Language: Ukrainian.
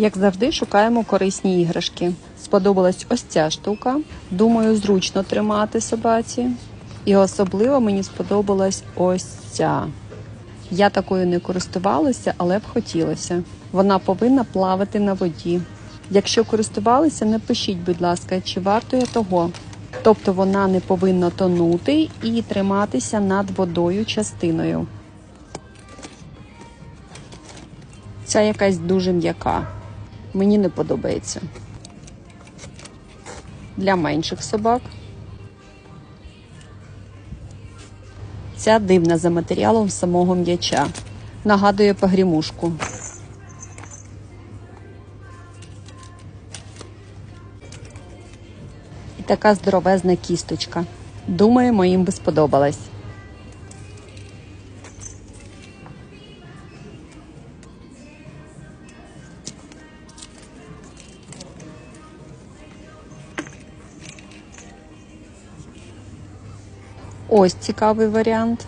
Як завжди, шукаємо корисні іграшки. Сподобалась ось ця штука. Думаю, зручно тримати собаці. І особливо мені сподобалась ось ця. Я такою не користувалася, але б хотілося. Вона повинна плавати на воді. Якщо користувалися, напишіть, будь ласка, чи варто я того. Тобто вона не повинна тонути і триматися над водою частиною. Ця якась дуже м'яка. Мені не подобається. Для менших собак. Ця дивна за матеріалом самого м'яча. Нагадує погрімушку. І така здоровезна кісточка. Думаю, моїм би сподобалась. Ось цікавий варіант.